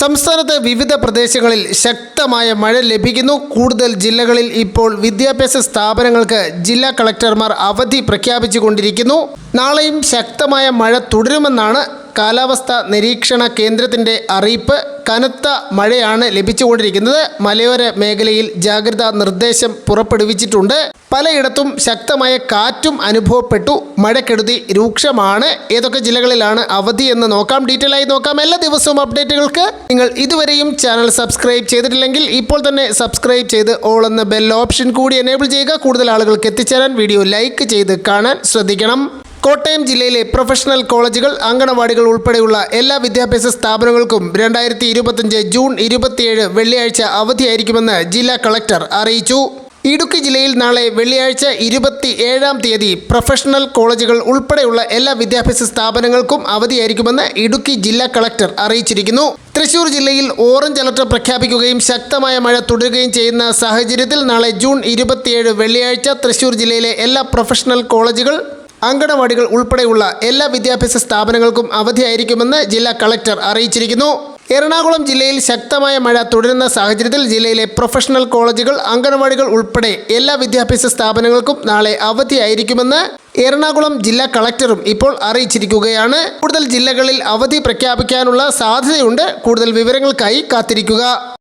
സംസ്ഥാനത്ത് വിവിധ പ്രദേശങ്ങളിൽ ശക്തമായ മഴ ലഭിക്കുന്നു. കൂടുതൽ ജില്ലകളിൽ ഇപ്പോൾ വിദ്യാഭ്യാസ സ്ഥാപനങ്ങൾക്ക് ജില്ലാ കളക്ടർമാർ അവധി പ്രഖ്യാപിച്ചുകൊണ്ടിരിക്കുന്നു. നാളെയും ശക്തമായ മഴ തുടരുമെന്നാണ് കാലാവസ്ഥ നിരീക്ഷണ കേന്ദ്രത്തിന്റെ അറിയിപ്പ്. കനത്ത മഴയാണ് ലഭിച്ചുകൊണ്ടിരിക്കുന്നത്. മലയോര മേഖലയിൽ ജാഗ്രതാ നിർദ്ദേശം പുറപ്പെടുവിച്ചിട്ടുണ്ട്. പലയിടത്തും ശക്തമായ കാറ്റും അനുഭവപ്പെട്ടു. മഴക്കെടുതി രൂക്ഷമാണ്. ഏതൊക്കെ ജില്ലകളിലാണ് അവധി എന്ന് നോക്കാം. ഡീറ്റെയിൽ ആയി നോക്കാം. എല്ലാ ദിവസവും അപ്ഡേറ്റുകൾക്ക് നിങ്ങൾ ഇതുവരെയും ചാനൽ സബ്സ്ക്രൈബ് ചെയ്തിട്ടില്ലെങ്കിൽ ഇപ്പോൾ തന്നെ സബ്സ്ക്രൈബ് ചെയ്ത് ഓൾ എന്ന ബെൽ ഓപ്ഷൻ കൂടി എനേബിൾ ചെയ്യുക. കൂടുതൽ ആളുകൾക്ക് എത്തിച്ചേരാൻ വീഡിയോ ലൈക്ക് ചെയ്ത് കാണാൻ ശ്രദ്ധിക്കണം. കോട്ടയം ജില്ലയിലെ പ്രൊഫഷണൽ കോളേജുകൾ അങ്കണവാടികൾ ഉൾപ്പെടെയുള്ള എല്ലാ വിദ്യാഭ്യാസ സ്ഥാപനങ്ങൾക്കും രണ്ടായിരത്തി ഇരുപത്തഞ്ച് ജൂൺ ഇരുപത്തിയേഴ് വെള്ളിയാഴ്ച അവധിയായിരിക്കുമെന്ന് ജില്ലാ കളക്ടർ അറിയിച്ചു. ഇടുക്കി ജില്ലയിൽ നാളെ വെള്ളിയാഴ്ച ഇരുപത്തി ഏഴാം തീയതി പ്രൊഫഷണൽ കോളേജുകൾ ഉൾപ്പെടെയുള്ള എല്ലാ വിദ്യാഭ്യാസ സ്ഥാപനങ്ങൾക്കും അവധിയായിരിക്കുമെന്ന് ഇടുക്കി ജില്ലാ കളക്ടർ അറിയിച്ചിരിക്കുന്നു. തൃശൂർ ജില്ലയിൽ ഓറഞ്ച് അലർട്ട് പ്രഖ്യാപിക്കുകയും ശക്തമായ മഴ തുടരുകയും ചെയ്യുന്ന സാഹചര്യത്തിൽ നാളെ ജൂൺ ഇരുപത്തിയേഴ് വെള്ളിയാഴ്ച തൃശൂർ ജില്ലയിലെ എല്ലാ പ്രൊഫഷണൽ കോളേജുകൾ അങ്കണവാടികൾ ഉൾപ്പെടെയുള്ള എല്ലാ വിദ്യാഭ്യാസ സ്ഥാപനങ്ങൾക്കും അവധിയായിരിക്കുമെന്ന് ജില്ലാ കളക്ടർ അറിയിച്ചിരിക്കുന്നു. എറണാകുളം ജില്ലയിൽ ശക്തമായ മഴ തുടരുന്ന സാഹചര്യത്തിൽ ജില്ലയിലെ പ്രൊഫഷണൽ കോളേജുകൾ അങ്കണവാടികൾ ഉൾപ്പെടെ എല്ലാ വിദ്യാഭ്യാസ സ്ഥാപനങ്ങൾക്കും നാളെ അവധിയായിരിക്കുമെന്ന് എറണാകുളം ജില്ലാ കളക്ടറും ഇപ്പോൾ അറിയിച്ചിരിക്കുകയാണ്. കൂടുതൽ ജില്ലകളിൽ അവധി പ്രഖ്യാപിക്കാനുള്ള സാധ്യതയുണ്ട്. കൂടുതൽ വിവരങ്ങൾക്കായി കാത്തിരിക്കുക.